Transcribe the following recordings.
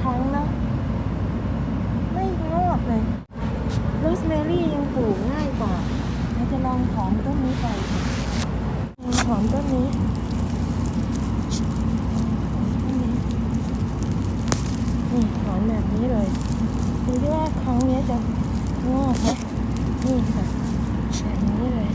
ครั้งแล้วไม่งอกเลยโรสแมรี่ยังปลูกง่ายกว่าเราจะลองถอนต้นนี้ไปลองถอนต้นนี้นี่ถอนแบบนี้เลยดูที่ว่าครั้งนี้จะงอกไหมนี่ค่ะแบบนี้เลย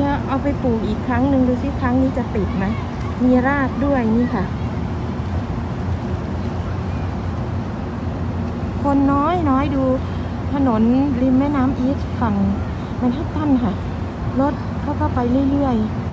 จะ เอาไปปลูกอีกครั้งหนึ่งดูสิครั้งนี้จะติดไหมมีรากด้วยนี่ค่ะ คนน้อยน้อยดูถนนริมแม่น้ำอีสฝั่งมันทับตันค่ะ รถเขาก็ไปเรื่อยๆ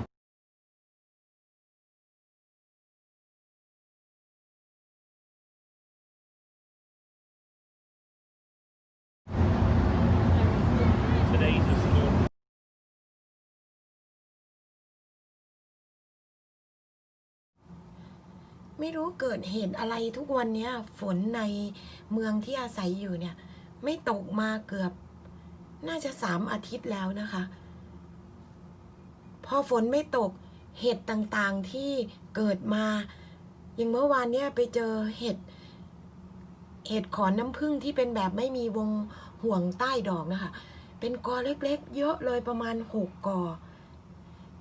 ไม่รู้เกิดเหตุอะไรทุกวันเนี้ยฝนในเมืองที่อาศัยอยู่เนี่ย ไม่ตกมาเกือบ น่าจะสามอาทิตย์แล้วนะคะ พอฝนไม่ตกเห็ดต่างๆที่เกิดมาอย่างเมื่อวานเนี่ยไปเจอเห็ดเห็ดขอนน้ำผึ้งที่เป็นแบบไม่มีวงห่วงใต้ดอกนะคะ เป็นกอเล็กๆ เยอะเลยประมาณหกกอ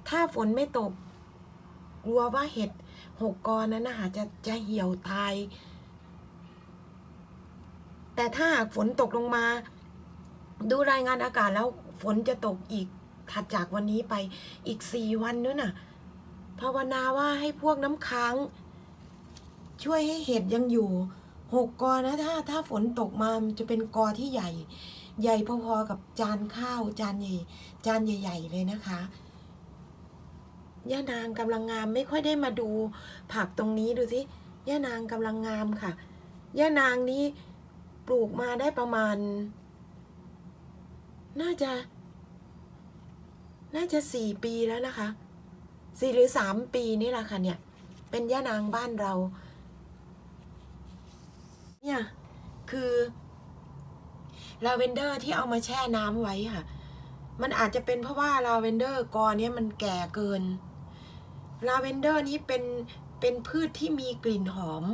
ถ้าฝนไม่ตกกลัวว่าเห็ด หกกอนั้นนะคะจะจะเหี่ยวตาย แต่ถ้าหากฝนตกลงมา ดูรายงานอากาศแล้วฝนจะตกอีกถัดจากวันนี้ไปอีกสี่วันนู้นน่ะภาวนาว่าให้พวกน้ำค้าง ช่วยให้เห็ดยังอยู่หกกอนะถ้าถ้าฝนตกมามันจะเป็นกอที่ใหญ่ ใหญ่พอๆกับจานข้าวจานใหญ่จานใหญ่ ๆ เลยนะคะ ย่านางกำลังงามไม่ค่อยได้มาดูผักตรงนี้ดูสิย่านางกำลังงามค่ะ ย่านางนี้ปลูกมาได้ประมาณ น่าจะ น่าจะสี่ปีแล้วนะคะสี่หรือสามปีนี่แหละค่ะเนี่ย เป็นย่านางบ้านเรา เนี่ยคือลาเวนเดอร์ที่เอามาแช่น้ำไว้ค่ะ มันอาจจะเป็นเพราะว่าลาเวนเดอร์กอเนี้ยมันแก่เกิน ลาเวนเดอร์นี้เป็นเป็นพืชที่มีกลิ่นหอม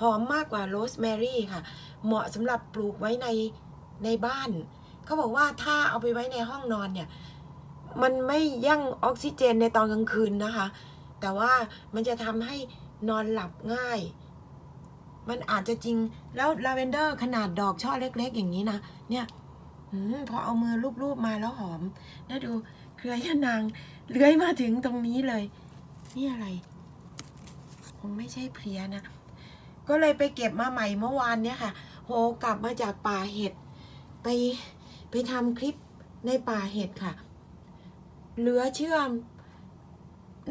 หอมมากกว่าโรสแมรี่ค่ะ เหมาะสำหรับปลูกไว้ในในบ้านเขาบอกว่าถ้าเอาไปไว้ในห้องนอนเนี่ย มันไม่ยั่งออกซิเจนในตอนกลางคืนนะคะ แต่ว่ามันจะทำให้นอนหลับง่าย มันอาจจะจริงแล้วลาเวนเดอร์ขนาดดอกช่อเล็ก ๆ อย่างนี้นะ เนี่ยอพอเอามือลูบๆมาแล้วหอม แล้วดูเครือยะนางเลื้อยมาถึงตรงนี้เลย นี่อะไร คงไม่ใช่เพลียนะ ก็เลยไปเก็บมาใหม่เมื่อวานเนี่ยค่ะ โหกลับมาจากป่าเห็ด ไปไปทำคลิปในป่าเห็ดค่ะ เหลือเชื่อ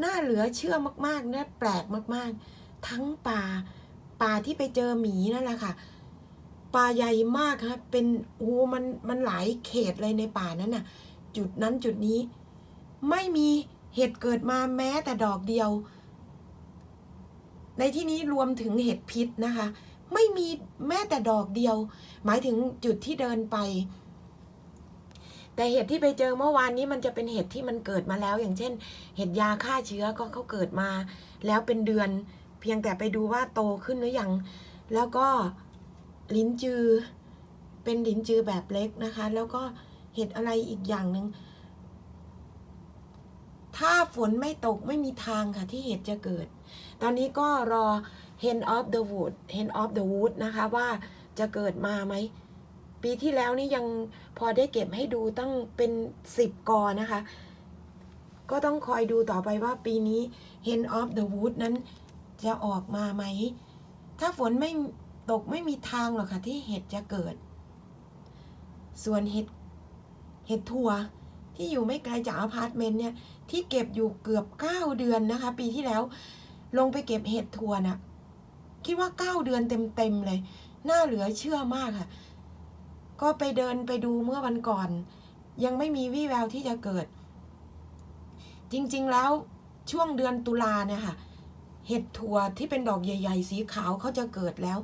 น่าเหลือเชื่อมากๆน่าแปลกมากๆ ทั้งป่าป่าที่ไปเจอหมีนั่นแหละค่ะป่าใหญ่มากครับเป็นโอ้มันมันหลายเขตเลยในป่านั้นน่ะ จุดนั้นจุดนี้ ไม่มี เห็ดเกิดมาแม้แต่ดอกเดียว ในที่นี้รวมถึงเห็ดพิษนะคะ ไม่มีแม้แต่ดอกเดียว หมายถึงจุดที่เดินไป แต่เห็ดที่ไปเจอเมื่อวานนี้มันจะเป็นเห็ดที่มันเกิดมาแล้ว อย่างเช่น เห็ดยาฆ่าเชื้อก็เขาเกิดมา แล้วเป็นเดือน เพียงแต่ไปดูว่าโตขึ้นหรือยัง แล้วก็ลิ้นจือ เป็นลิ้นจือแบบเล็กนะคะ แล้วก็เห็ดอะไรอีกอย่างหนึ่ง ถ้าฝนไม่ตกไม่มีทางค่ะที่เห็ดจะเกิด ตอนนี้ก็รอ hen of the wood hen of the wood นะคะว่าจะเกิดมาไหม ปีที่แล้วนี่ยังพอได้เก็บให้ดูตั้งเป็นสิบกอนะคะ ก็ต้องคอยดูต่อไปว่าปีนี้ hen of the wood นั้นจะออกมาไหม ถ้าฝนไม่ตกไม่มีทางหรอกค่ะที่เห็ดจะเกิด ส่วนเห็ดเห็ดทั่ว ที่อยู่ไม่ไกลจากอพาร์ตเมนต์เนี่ยที่เก็บอยู่เกือบเก้าเดือนนะคะ ปีที่แล้วลงไปเก็บเห็ดทัวนะคิดว่าเก้าเดือนเต็มๆเลย น่าเหลือเชื่อมากค่ะ ก็ไปเดินไปดูเมื่อวันก่อน ยังไม่มีวี่แววที่จะเกิด จริงๆแล้วช่วงเดือนตุลาเนี่ยค่ะ เห็ดถั่วที่เป็นดอกใหญ่ ๆ สีขาวเขาจะเกิดแล้ว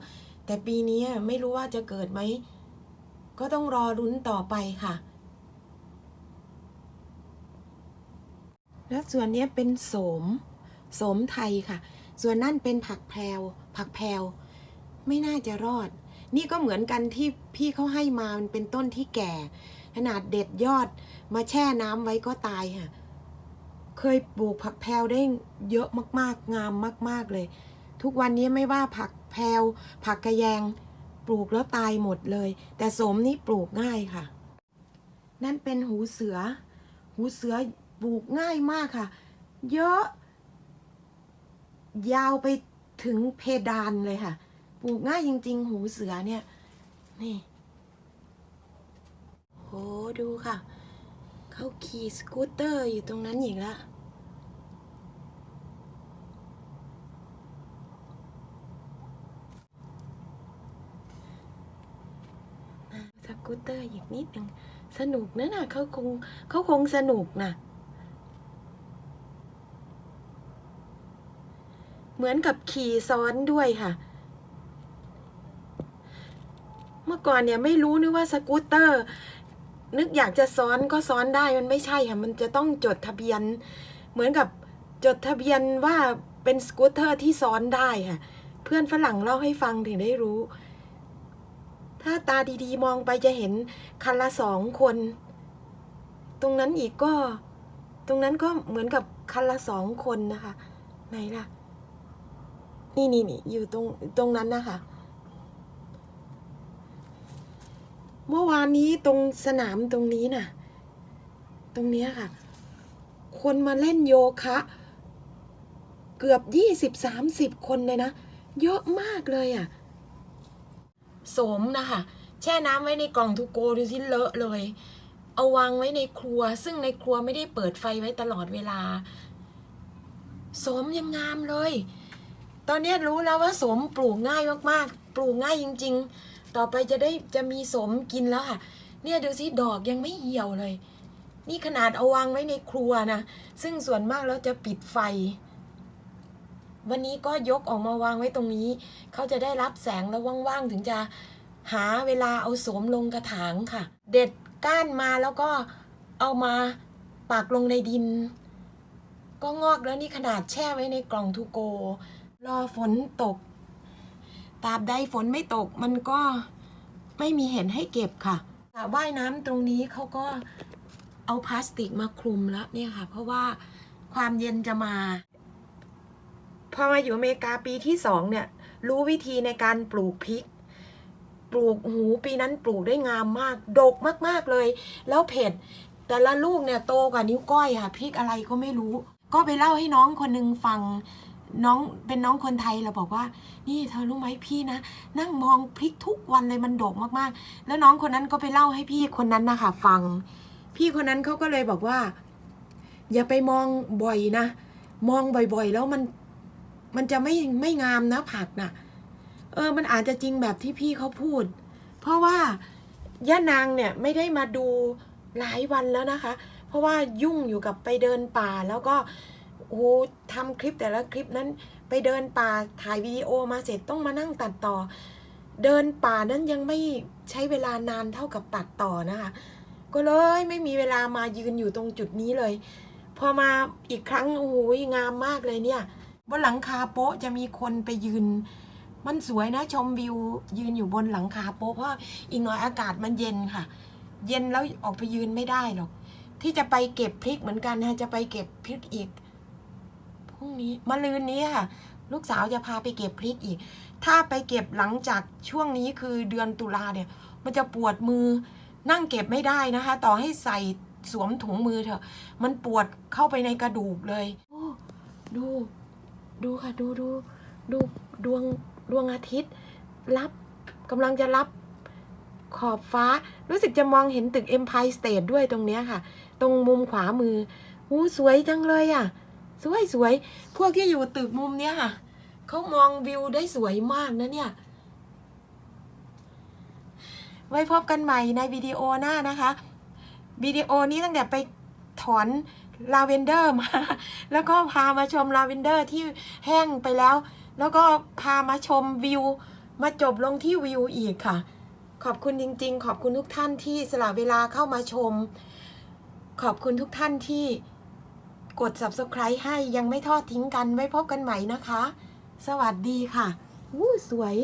แต่ปีนี้ไม่รู้ว่าจะเกิดไหม ก็ต้องรอรุ้นต่อไปค่ะ แล้วส่วนนี้เป็นโสม โสมไทยค่ะ ส่วนนั่นเป็นผักแพรวผักแพรวไม่น่าจะรอด นี่ก็เหมือนกันที่พี่เขาให้มามันเป็นต้นที่แก่ ขนาดเด็ดยอดมาแช่น้ำไว้ก็ตายค่ะ เคยปลูกผักแพรวได้เยอะมากๆ งามมาก ๆเลย ทุกวันนี้ไม่ว่าผักแพรวผักกระแยง ปลูกแล้วตายหมดเลย แต่โสมนี่ปลูกง่ายค่ะ นั่นเป็นหูเสือ หูเสือ ปลูกง่ายมากค่ะ เยอะ ยาวไปถึงเพดานเลยค่ะ ปลูกง่ายจริง ๆ หูเสือเนี่ย นี่โหดูค่ะ เขาขี่สกูตเตอร์อยู่ตรงนั้นอีกแล้วสกูตเตอร์อีกนิดหนึ่งสนุกนะน่ะเขาคงเขาคงสนุกน่ะ เหมือนกับขี่ซ้อนด้วยค่ะ เมื่อก่อนเนี่ยไม่รู้นึกว่าสกูตเตอร์ นึกอยากจะซ้อนก็ซ้อนได้มันไม่ใช่ค่ะมันจะต้องจดทะเบียน เหมือนกับจดทะเบียนว่าเป็นสกูตเตอร์ที่ซ้อนได้ค่ะ เพื่อนฝรั่งเล่าให้ฟังถึงได้รู้ ถ้าตาดีๆ มองไปจะเห็นคันละสองคน ตรงนั้นอีกก็ ตรงนั้นก็เหมือนกับคันละสองคนนะคะ ไหนล่ะ นี่นี่นี่อยู่ตรงตรงนั้นนะคะ เมื่อวานนี้ตรงสนามตรงนี้น่ะ ตรงเนี้ยค่ะ คนมาเล่นโยคะ เกือบยี่สิบสามสิบคนเลยนะ เยอะมากเลยอะสมนะคะ แช่น้ำไว้ในกล่องทูโกดูสิเลอะเลย เอาวางไว้ในครัว ซึ่งในครัวไม่ได้เปิดไฟไว้ตลอดเวลา สมยังงามเลย ตอนนี้รู้แล้วว่าสมปลูกง่ายมากๆ ปลูกง่ายจริง ๆ ต่อไปจะได้จะมีสมกินแล้วค่ะ เนี่ยดูสิดอกยังไม่เหี่ยวเลย นี่ขนาดเอาวางไว้ในครัวนะ ซึ่งส่วนมากแล้วจะปิดไฟ วันนี้ก็ยกออกมาวางไว้ตรงนี้ เขาจะได้รับแสงแล้วว่างๆ ถึงจะหาเวลาเอาสมลงกระถางค่ะ เด็ดก้านมาแล้วก็เอามาปักลงในดิน ก็งอกแล้วนี่ขนาดแช่ไว้ในกล่องทูโก รอฝนตก ตราบใดฝนไม่ตกมันก็ไม่มีเห็นให้เก็บค่ะสระว่ายน้ำตรงนี้เขาก็เอาพลาสติกมาคลุมแล้วเนี่ยค่ะ เพราะว่าความเย็นจะมา พอมาอยู่อเมริกาปีที่สองเนี่ย รู้วิธีในการปลูกพริก ปลูกหูปีนั้นปลูกได้งามมาก ดกมาก ๆ เลย แล้วเผ็ด แต่ละลูกเนี่ยโตกว่านิ้วก้อยค่ะพริกอะไรก็ไม่รู้ ก็ไปเล่าให้น้องคนนึงฟัง น้องเป็นน้องคนไทยเราบอกว่า นี่เธอรู้ไหมพี่นะ นั่งมองพริกทุกวันเลยมันโดกมากๆ แล้วน้องคนนั้นก็ไปเล่าให้พี่คนนั้นนะคะฟัง พี่คนนั้นเขาก็เลยบอกว่า อย่าไปมองบ่อยนะ มองบ่อยๆ แล้วมันมันจะไม่ไม่งามนะผักน่ะ เออมันอาจจะจริงแบบที่พี่เขาพูด เพราะว่าย่านางเนี่ยไม่ได้มาดูหลายวันแล้วนะคะ เพราะว่ายุ่งอยู่กับไปเดินป่าแล้วก็ โอ้โหทำคลิปแต่ละคลิปนั้นไปเดินป่าถ่ายวิดีโอมาเสร็จต้องมานั่งตัดต่อ เดินป่านั้นยังไม่ใช้เวลานานเท่ากับตัดต่อนะคะ ก็เลยไม่มีเวลามายืนอยู่ตรงจุดนี้เลย พอมาอีกครั้งโอ้โหงามมากเลยเนี่ยบนหลังคาโป๊ะจะมีคนไปยืน มันสวยนะชมวิว ยืนอยู่บนหลังคาโป๊ะเพราะอีกหน่อยอากาศมันเย็นค่ะ เย็นแล้วออกไปยืนไม่ได้หรอกที่จะไปเก็บพริกเหมือนกันนะจะไปเก็บพริกอีก พรุ่งนี้มะรืนนี้ค่ะ ลูกสาวจะพาไปเก็บพริกอีก ถ้าไปเก็บหลังจากช่วงนี้คือเดือนตุลาเนี่ย มันจะปวดมือนั่งเก็บไม่ได้นะคะ ต่อให้ใส่สวมถุงมือเถอะ มันปวดเข้าไปในกระดูกเลยโอ้ดู ดูค่ะ ดูดูดูดวงดวงอาทิตย์ รับกำลังจะรับขอบฟ้า รู้สึกจะมองเห็นตึก Empire State ด้วยตรงเนี้ยค่ะ ตรงมุมขวามือหูสวยจังเลยอะ สวยสวยพวกที่อยู่ตึกมุมเนี้ยค่ะเขามองวิวได้สวยมากนะเนี่ย ไว้พบกันใหม่ในวิดีโอหน้านะคะวิดีโอนี้ตั้งแต่ไปถอนลาเวนเดอร์มา แล้วก็พามาชมลาเวนเดอร์ที่แห้งไปแล้ว แล้วก็พามาชมวิว มาจบลงที่วิวอีกค่ะ ขอบคุณจริง ๆ ขอบคุณทุกท่านที่สละเวลาเข้ามาชม ขอบคุณทุกท่านที่ กด subscribe ให้ยังไม่ทอดทิ้งกันไว้พบกันใหม่นะคะ สวัสดีค่ะอู้สวย